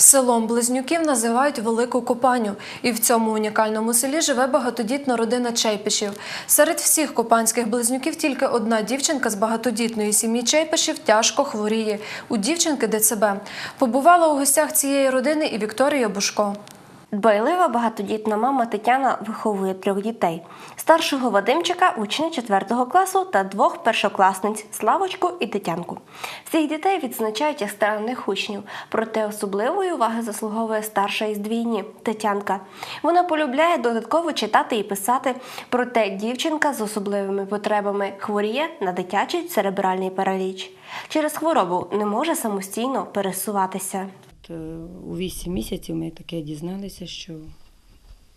Селом Близнюків називають Велику Копаню, і в цьому унікальному селі живе багатодітна родина Чайпишів. Серед всіх копанських близнюків тільки одна дівчинка з багатодітної сім'ї Чейпишів тяжко хворіє. У дівчинки ДЦБ. Побувала у гостях цієї родини і Вікторія Бушко. Дбайлива багатодітна мама Тетяна виховує трьох дітей: старшого Вадимчика, учня 4 класу та двох першокласниць Славочку і Тетянку. Всіх дітей відзначають як старанних учнів, проте особливої уваги заслуговує старша із двійні Тетянка. Вона полюбляє додатково читати і писати. Проте дівчинка з особливими потребами хворіє на дитячий церебральний параліч. Через хворобу не може самостійно пересуватися. От, е, У 8 місяців ми таке дізналися, що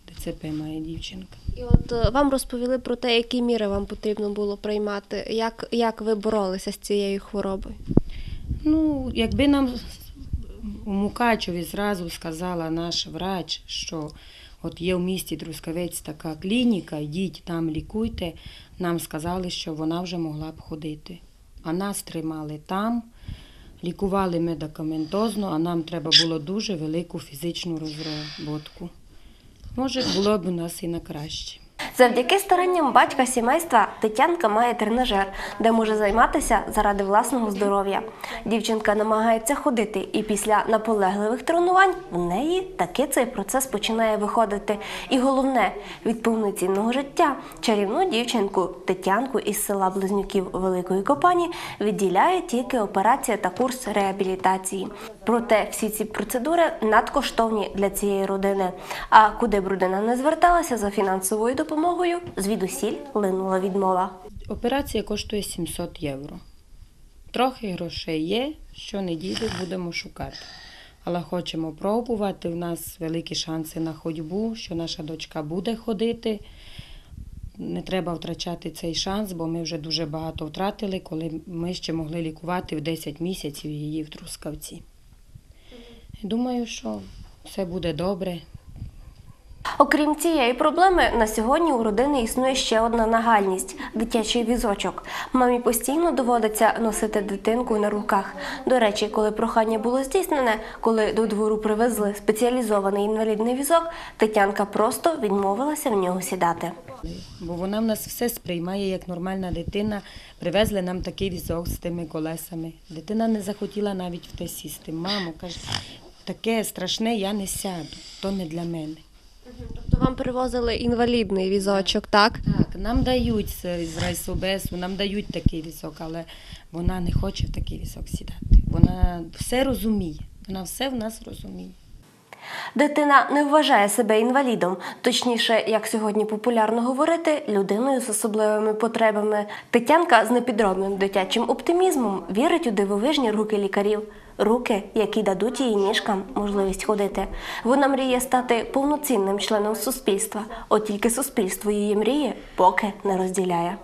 ДЦП має дівчинка. І от е, вам розповіли про те, які міри вам потрібно було приймати, як, як ви боролися з цією хворобою. Ну, якби нам у Мукачеві зразу сказала наш врач, що от є в місті Трускавець така клініка, йдіть там лікуйте, нам сказали, що вона вже могла б ходити. А нас тримали там, лікували медикаментозно, а нам треба було дуже велику фізичну розроботку. Може, було б у нас і на краще. Завдяки старанням батька сімейства Тетянка має тренажер, де може займатися заради власного здоров'я. Дівчинка намагається ходити, і після наполегливих тренувань в неї таки цей процес починає виходити. І головне від повноцінного життя чарівну дівчинку Тетянку із села Близнюків Великої Копані відділяє тільки операція та курс реабілітації. Проте всі ці процедури надкоштовні для цієї родини. А куди б родина не зверталася за фінансовою допомогою, звідусіль линула відмова. Операція коштує 700 євро. Трохи грошей є, що неділю будемо шукати. Але хочемо пробувати. У нас великі шанси на ходьбу, що наша дочка буде ходити. Не треба втрачати цей шанс, бо ми вже дуже багато втратили, коли ми ще могли лікувати в 10 місяців її в Трускавці. Думаю, що все буде добре. Окрім цієї проблеми, на сьогодні у родини існує ще одна нагальність дитячий візочок. Мамі постійно доводиться носити дитинку на руках. До речі, коли прохання було здійснене, коли до двору привезли спеціалізований інвалідний візок, Тетянка просто відмовилася в нього сідати. Бо вона в нас все сприймає як нормальна дитина. Привезли нам такий візок з тими колесами. Дитина не захотіла навіть в те сісти. Мамо, каже, таке страшне, я не сяду, то не для мене. Тобто вам привозили інвалідний візочок, так? Так, нам дають з з райсобесу, нам дають такий візок, але вона не хоче в такий візок сідати. Вона все розуміє. Вона все в нас розуміє. Дитина не вважає себе інвалідом, точніше, як сьогодні популярно говорити, людиною з особливими потребами. Тетянка з непідробним дитячим оптимізмом вірить у дивовижні руки лікарів. Руки, які дадуть її ніжкам можливість ходити. Вона мріє стати повноцінним членом суспільства, от тільки суспільство її мрії поки не розділяє.